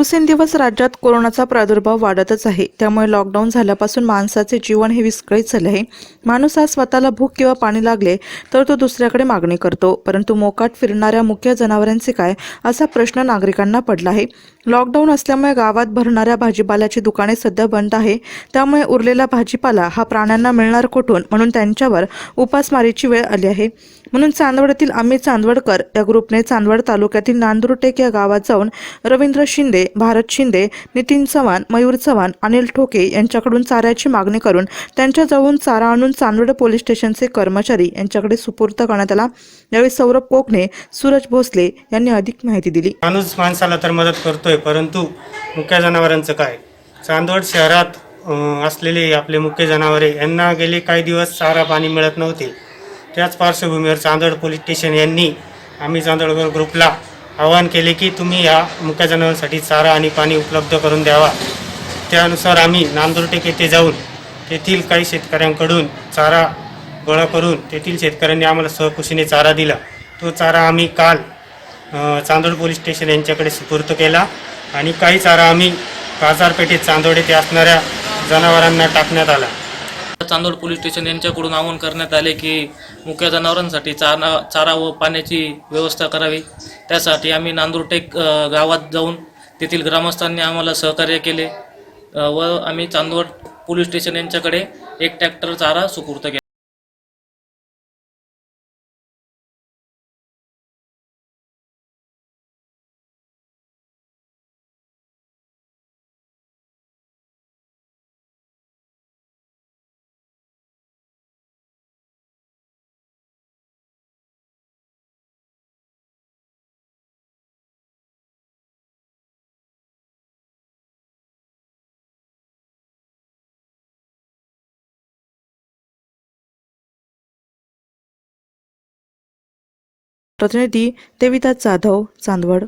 दिवसेंदिवस राज्यात कोरोनाचा प्रादुर्भाव वाढतच आहे. त्यामुळे लॉकडाऊन झाल्यापासून माणसाचे जीवन हे विस्कळीत झाले आहे. माणूस हा स्वतःला भूक किंवा पाणी लागले तर तो दुसऱ्याकडे मागणी करतो. परंतु मोकाट फिरणाऱ्या मुख्य जनावरांचे काय असा प्रश्न नागरिकांना पडला आहे. लॉकडाऊन असल्यामुळे गावात भरणाऱ्या भाजीपाल्याची दुकाने सध्या बंद आहे. त्यामुळे उरलेला भाजीपाला हा प्राण्यांना मिळणार कुठून? म्हणून त्यांच्यावर उपासमारीची वेळ आली आहे. म्हणून चांदवडतील आम्ही चांदवडकर या ग्रुपने चांदवड तालुक्यातील नांदुरटेक या गावात जाऊन रवींद्र शिंदे भारत शिंदे नितीन चव्हाण मयूर चव्हाण अनिल ठोके यांच्याकडून चाऱ्याची मागणी करून त्यांच्याजवळून चारा आणून चांदवड पोलीस स्टेशनचे कर्मचारी यांच्याकडे सुपूर्द करण्यात आला. यावेळी सौरभ कोकणे सूरज भोसले यांनी अधिक माहिती दिली. माणूस माणसाला तर मदत करतोय परंतु मुख्य जनावरांचं काय? चांदवड शहरात असलेले आपले मुख्य जनावरे यांना गेले काही दिवस चारा पाणी मिळत नव्हते. त्याच पार्श्वभूमीवर चांदवड पोलीस स्टेशन यांनी आम्ही चांदवडकर ग्रुपला आवाहन केले की तुम्ही या मुख्य जनावरांसाठी चारा आणि पाणी उपलब्ध करून द्यावा. त्यानुसार आम्ही नांदुरटेक येथे जाऊन तेथील काही शेतकऱ्यांकडून चारा गोळा करून तेथील शेतकऱ्यांनी आम्हाला सहकुशीने चारा दिला. तो चारा आम्ही काल चांदोड पोलीस स्टेशन यांच्याकडे सुपूर्त केला आणि काही चारा आम्ही बाजारपेठेत चांदोड येथे असणाऱ्या जनावरांना टाकण्यात आला. चांदोड पोलीस स्टेशन यांच्याकडून आवाहन करण्यात आले की मुख्य जनावरांसाठी चारा चारा व पाण्याची व्यवस्था करावी. त्यासाठी आम्ही नांदुरटेक गावात जाऊन तेथील ग्रामस्थांनी आम्हाला सहकार्य केले. व आम्ही चांदवड पोलीस स्टेशन यांच्याकडे एक ट्रॅक्टर चारा सुपूर्त केला. प्रतिनिधी देविदास जाधव चांदवड.